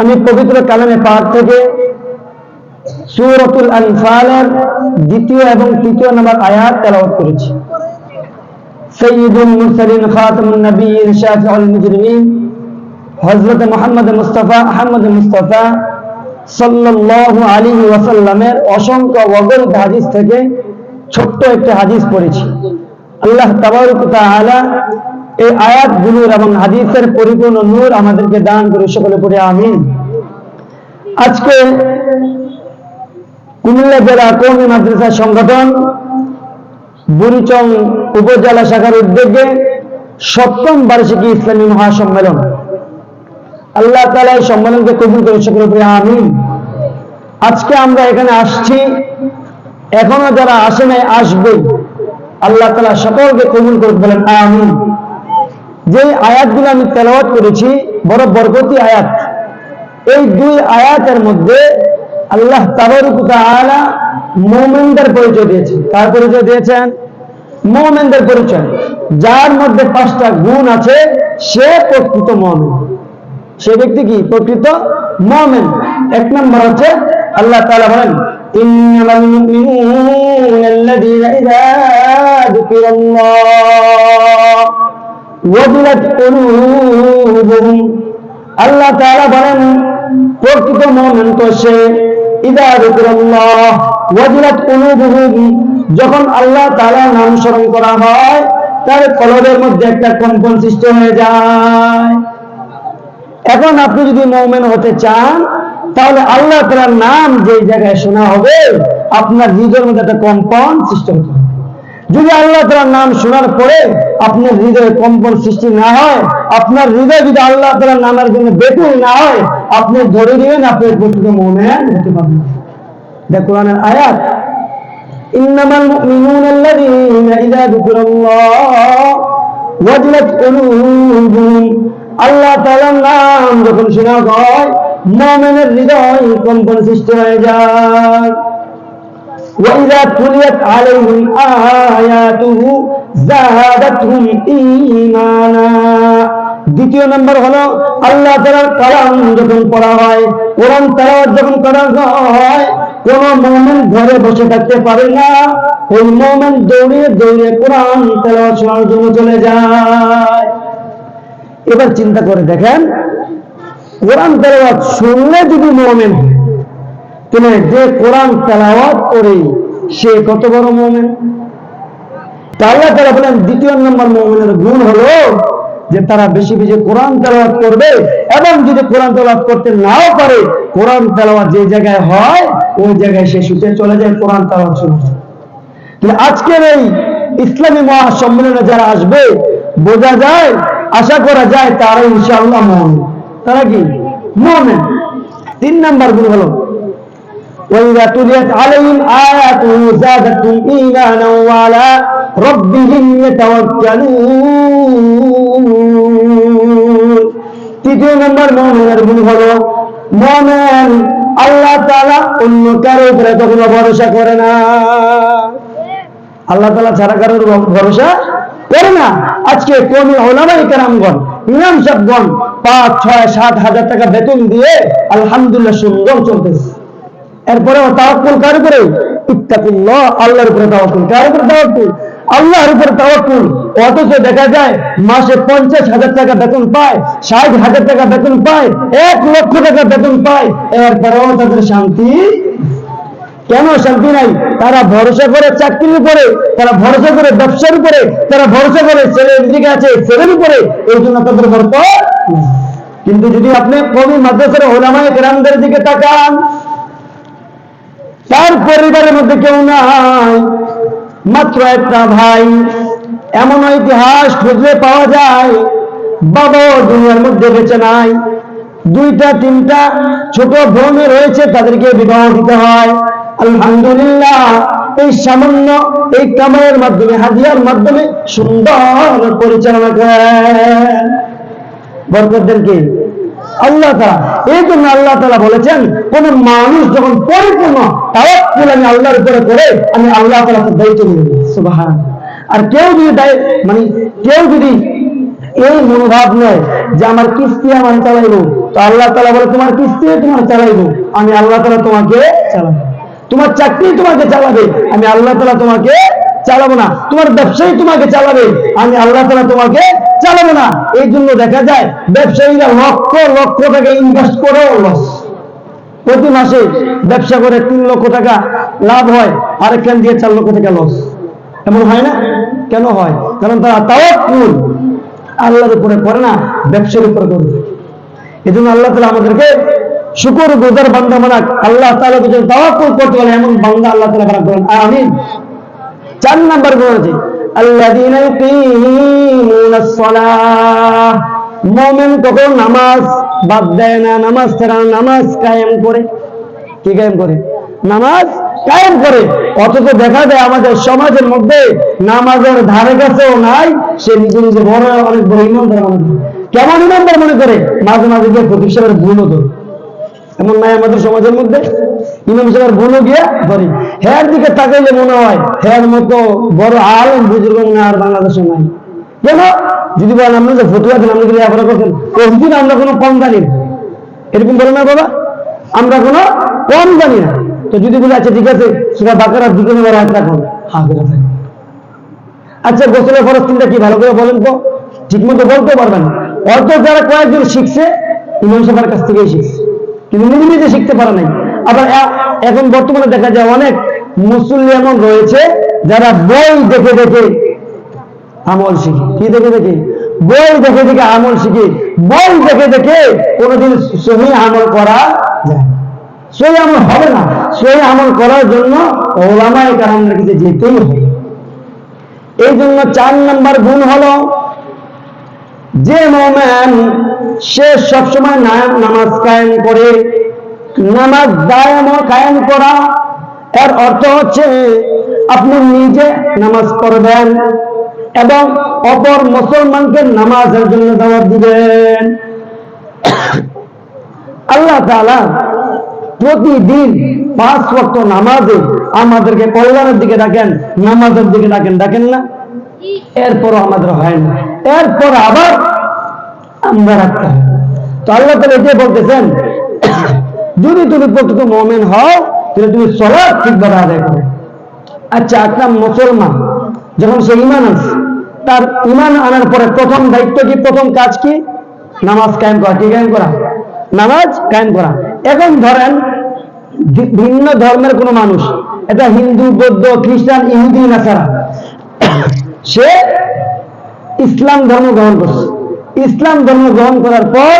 আমি পবিত্র কালামে পাক থেকে সুরতুল আনফালের দ্বিতীয় এবং তৃতীয় নম্বর আয়াত তেলাওয়াত করেছি। সৈয়দুল মুজরিমিন, হযরত মুহাম্মদ মুস্তাফা, আহমদ ওয়াসাল্লামের অসংখ্য অগণিত হাদিস থেকে ছোট্ট একটি হাদিস পড়েছি। আল্লাহ তাবারক এই আয়াতগুলোর এবং হাদিসের পরিপূর্ণ নূর আমাদেরকে দান করে সকলে পড়ে আমিন। আজকে কুমিল্লা জেলা কৌমি মাদ্রাসা সংগঠন বুড়িচং উপজেলা শাখার উদ্যোগে সপ্তম বার্ষিকী ইসলামী মহাসম্মেলন। আল্লাহ তালা এই সম্মেলনকে কবুল করে সকলে পড়ে আমিন। আজকে আমরা এখানে আসছি, এখনও যারা আসে নাই আসবে, আল্লাহ তালা সকলকে কবুল করে বলেন আমিন। যে আয়াতগুলো আমি তেলাওয়াত করেছি, বড় বরকতি আয়াত। এই দুই আয়াতের মধ্যে আল্লাহ মুমিনদের পরিচয় দিয়েছেন। কার পরিচয় দিয়েছেন? মুমিনদের পরিচয়। যার মধ্যে পাঁচটা গুণ আছে, সে প্রকৃত মুমিন। সে ব্যক্তি কি? প্রকৃত মুমিন। এক নম্বর হচ্ছে, আল্লাহ তাআলা বলেন কুলুবুহুম আল্লাহ তাআলা বলেন, প্রকৃত মুমিন তো সে ইদা যিকরাল্লাহ ওয়াজিলাত কুলুবুহুম। যখন আল্লাহ তাআলার নাম স্মরণ করা হয়, তার কলবের মধ্যে একটা কম্পন সৃষ্টি হয়ে যায়। এখন আপনি যদি মৌমেন হতে চান, তাহলে আল্লাহ তাআলার নাম যে জায়গায় শোনা হবে, আপনার হৃদয়ের মধ্যে একটা কম্পন সৃষ্টি হতে হবে। যদি আল্লাহ তালার নাম শোনার পরে আপনার হৃদয়ে কম্পন সৃষ্টি না হয় আপনার হৃদয় যদি আল্লাহ তালার নামের জন্য বেকুল না হয় আপনি ধরে দিবেন আপনি প্রকৃত মোমেন হতে পারবেন এটা কোরআনের আয়াত ইন্নামাল মুমিনুনা আল্লাযীনা ইযা যুকিরাল্লাহ ওয়াজিলাত কুলুবুহুম আল্লাহ তাআলার নাম যখন শোনা হয় মুমিনের হৃদয় কম্পন সৃষ্টি হয়ে যায় وإذا تليت عليهم তাআতুহু যাহাদাতুহুম ঈমানা। দ্বিতীয় নম্বর হলো, আল্লাহ তাআলার কালাম যখন পড়া হয়, কোরআন তেলাওয়াত যখন করা হয়, কোন মুমিন ঘরে বসে থাকতে পারে না। ওই মুমিন দৌড়িয়ে দৌড়িয়ে কোরআন তেলাওয়াত শোনার জন্য চলে যায়। এবার চিন্তা করে দেখেন, কোরআন তেলাওয়াত শুনলে যদি মুমিন তুমি যে কোরআন তেলাওয়াত করে, সে কত বড় মুমিন? তারা বলেন, দ্বিতীয় নম্বর গুণ হলো যে তারা বেশি বেশি কোরআন তেলাওয়াত করবে এবং যদি কোরআন তেলাওয়াত করতে নাও পারে, কোরআন তেলাওয়াত যে জায়গায় হয়, ওই জায়গায় সে শুতে চলে যায়, কোরআন তেলাওয়াত আজকের এই ইসলামী মহাসম্মেলনে যারা আসবে, বোঝা যায়, আশা করা যায় তারা ইনশাআল্লাহ তারা কি? মোমেন। তিন নাম্বার গুণ হলো وإذا تليت عليهم آياته زادتهم إيمانا وعلى ربهم يتوكلون তৃতীয় নম্বর মোমেনের গুণ হলো মোমেন আল্লাহ তাআলা অন্য কারো উপরে কখনো ভরসা করে না আল্লাহ তাআলা ছাড়া কারোর ভরসা করে না আজকে কোন ওলামাই কেরামগণ ইমাম সাহেবগণ পাঁচ ছয় সাত হাজার টাকা বেতন দিয়ে আলহামদুলিল্লাহ সুন্দর চলতেছে এরপরে তাওয়াক্কুল কার উপরে? ইত্তাকুল্লাহ, আল্লাহর উপরে তাওয়াক্কুল। কার উপরে তাওয়াক্কুল? আল্লাহর উপরে তাওয়াক্কুল। অথচ দেখা যায়, মাসে পঞ্চাশ হাজার টাকা বেতন পায়, ষাট হাজার টাকা বেতন পায়, এক লক্ষ টাকা বেতন পায়। এরপরেও তাদের শান্তি কেন শান্তি নাই? তারা ভরসা করে চাকরির উপরে, তারা ভরসা করে ব্যবসার উপরে, তারা ভরসা করে ছেলের দিকে আছে, ছেলের উপরে, এই জন্য তাদের বরকত কিন্তু যদি আপনি কবি, মাদ্রাসার ওলামায় গ্রামদের দিকে তাকান তার পরিবারের মধ্যে কেউ নাই। মাত্র একটা ভাই। এমন ইতিহাস খুঁজলে পাওয়া যায়, বাবা দুনিয়ার মধ্যে বেঁচে নাই। দুইটা, তিনটা ছোট বোন রয়েছে, তাদেরকে বিবাহ দিতে হয়। আলহামদুলিল্লাহ, এই সামান্য এই কামাইয়ের মাধ্যমে হাজিয়ার মাধ্যমে সুন্দর পরিচালনা করেন। বরকত দেন কে আল্লাহ তালা এই জন্য আল্লাহ তালা বলেছেন, কোন মানুষ যখন পরিপূর্ণ তাওয়াক্কুল আমি আল্লাহর উপরে করে, আমি আল্লাহ তালা দায়িত্ব নিয়ে সুবাহান আর কেউ যদি দায়- মানে কেউ যদি এই মনোভাব নেয় যে আমার কিস্তি আমার চালাইবো, তো আল্লাহ তালা বলে, তোমার কিস্তি তোমার চালাইবো, আমি আল্লাহ তালা তোমাকে চালাবো। তোমার চাকরি তোমাকে চালাবে, আমি আল্লাহ তালা তোমাকে চালাবো না। তোমার ব্যবসায়ী তোমাকে চালাবে। আমি আল্লাহ তালা তোমাকে চালাবো না। এই জন্য দেখা যায়, ব্যবসায়ীরা লক্ষ লক্ষ টাকা ইনভেস্ট করেও লস প্রতি মাসে ব্যবসা করে তিন লক্ষ টাকা লাভ হয়, আরেকখান দিয়ে চার লক্ষ টাকা লস এমন হয় না? কেন হয়? কারণ তারা তাওয়াক্কুল। আল্লাহর উপরে করে না, ব্যবসার উপরে করে। এই জন্য আল্লাহ তালা আমাদেরকে শুকর গোদার বান্দা বানাক। আল্লাহ তালা যদি তাওয়াক্কুল করতে পারে এমন বান্দা আল্লাহ তালা করেন আমিন। চার নাম্বার গুণ নামাজ বাদ দেয় না, নামাজ ছাড়া নামাজ কায়েম করে। কি কায়েম করে? নামাজ কায়েম করে। অথচ দেখা যায় আমাদের সমাজের মধ্যে নামাজের ধারে কাছেও নাই, সে নিজে নিজে বড় অনেক বড় ইমানদার মনে করে কেমন ইমানদার মনে করে? মাঝে মাঝে গিয়ে সাহেবের ভুলও ধরে এমন নাই আমাদের সমাজের মধ্যে? ইমাম সাহেবের ভুলও গিয়ে ধরি। হ্যার দিকে তাকাইলে মনে হয় হ্যার মতো বড় আলম বুজুর্গ মনে আর বাংলাদেশে নাই। কেন? যদি বলেন আপনি যে ফতুয়া দিন, আপনি আবার করছেন? কোনদিন আমরা কোনো কম জানি না। এরকম বলে না বাবা? আমরা কোনো কম জানি না। তো যদি বলে আচ্ছা ঠিক আছে সেটা বাকারার দিকে নেবার হাত রাখুন। হাজিরা থাকে আচ্ছা গোসলের ফরজ তিনটা কি ভালো করে বলেন তো? ঠিক মতো বলতে পারবেন? অত যারা কয়েকজন শিখছে, ইমাম সাহেবের কাছ থেকেই শিখছে। কিন্তু নিজে নিজে শিখতে পারে নাই। আবার এখন বর্তমানে দেখা যায় অনেক মুসল্লি এমন রয়েছে যারা বই দেখে দেখে আমল শিখে। কি দেখে দেখে? বই দেখে দেখে আমল শিখে। বই দেখে দেখে কোনোদিন সহি আমল করা যায়। সহি আমল হবে না। সহি আমল করার জন্য ওলামায় কারামদের কাছে যেতেই হবে। এই জন্য চার নাম্বার গুণ হলো, যে মোমেন সে সবসময় নাম- নামাজ কায়েম করে নামাজ দায়াম কায়েম করা। এর অর্থ হচ্ছে আপনি নিজে নামাজ পড়বেন এবং অপর মুসলমানকে নামাজের জন্য দাওয়াত দিবেন। আল্লাহ তাআলা প্রতিদিন পাঁচ ওয়াক্ত নামাজে আমাদেরকে কল্যাণের দিকে ডাকেন, নামাজের দিকে ডাকেন ডাকেন না? এরপরও আমাদের হয় না। এরপর আবার আমরা রাখতে হয়। তো আল্লাহ তালা এটাই বলতেছেন যদি তুমি প্রকৃত মোমেন হও, তাহলে তুমি সলাপ ঠিকভাবে আদায় করো। আচ্ছা একটা মুসলমান, যখন সে ইমান আছে তার ইমান আনার পরে প্রথম দায়িত্ব কি, প্রথম কাজ কি? নামাজ কায়েম করা, কি কায়েম করা? নামাজ কায়েম করা। এখন ধরেন ভিন্ন ধর্মের কোনো মানুষ, এটা হিন্দু, বৌদ্ধ, খ্রিস্টান, ইহুদি, নাসারা, সে ইসলাম ধর্ম গ্রহণ করছে। ইসলাম ধর্ম গ্রহণ করার পর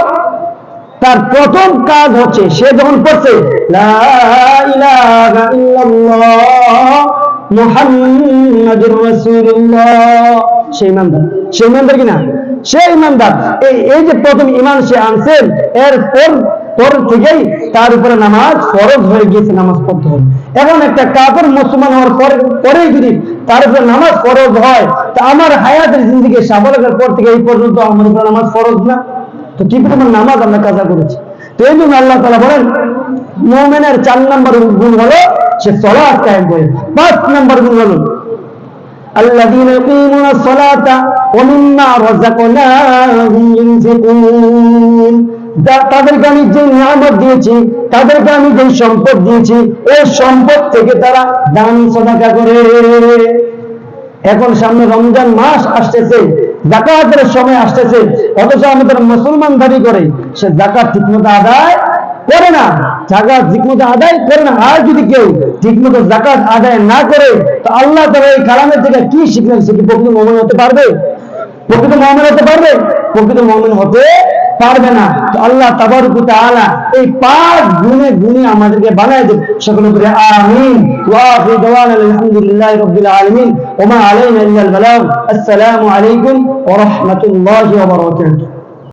তার প্রথম কাজ হচ্ছে, সে যখন পড়ছে ইমানদার। ইমানদার কিনা? ইমানদার। এই যে প্রথম ইমান সে আনছেন এর পর পর থেকেই তার উপরে নামাজ ফরজ হয়ে গিয়েছে, নামাজ পড়তে হবে। এখন একটা কাপড় মুসলমান হওয়ার পরে, পরেই যদি তার উপরে নামাজ ফরজ হয়, তা আমার হায়াতের জিন্দিগি সাবলের পর থেকে এই পর্যন্ত আমার উপরে নামাজ ফরজ না? তো কি পরিমাণ নামাজ আমরা কাজা করেছি তো এই জন্য আল্লাহ তালা বলেন মোমেনের চার নম্বর গুণ হলো সে সলাৎ কায়েম করে পাঁচ নম্বর গুণ হলো الذين يقيمون الصلاة ومما رزقناهم ينفقون যা- তাদেরকে আমি যে নিয়ামত দিয়েছি তাদেরকে আমি যে সম্পদ দিয়েছি ওই সম্পদ থেকে তারা দান সদাকা করে এখন সামনে রমজান মাস আসতেছে জাকাতের সময় আসতেছে, অথচ আমাদের মুসলমান দাবি করে, সে জাকাত ঠিকমতো আদায় করে না। জাকাত ঠিকমতো আদায় করে না। আর যদি কেউ ঠিকমতো জাকাত আদায় না করে, তো আল্লাহ তারা এই কালামের থেকে কি শিখলেন? সে কি প্রকৃত মমিন হতে পারবে? প্রকৃত মমিন হতে পারবে? প্রকৃত মমিন হতে পারবে না। তো আল্লাহ তাবারক তাআলা এই পাঁচ গুণে গুণে আমাদেরকে বানায় দেবে সকলে করে আমিন। ওয়া আখির দাওয়ানা আলহামদুলিল্লাহি রাব্বিল আলামিন। ওয়া মা আলাইনা ইল্লাল বালাগ। আসসালামু আলাইকুম ওয়া রাহমাতুল্লাহি ওয়া বারাকাতুহু।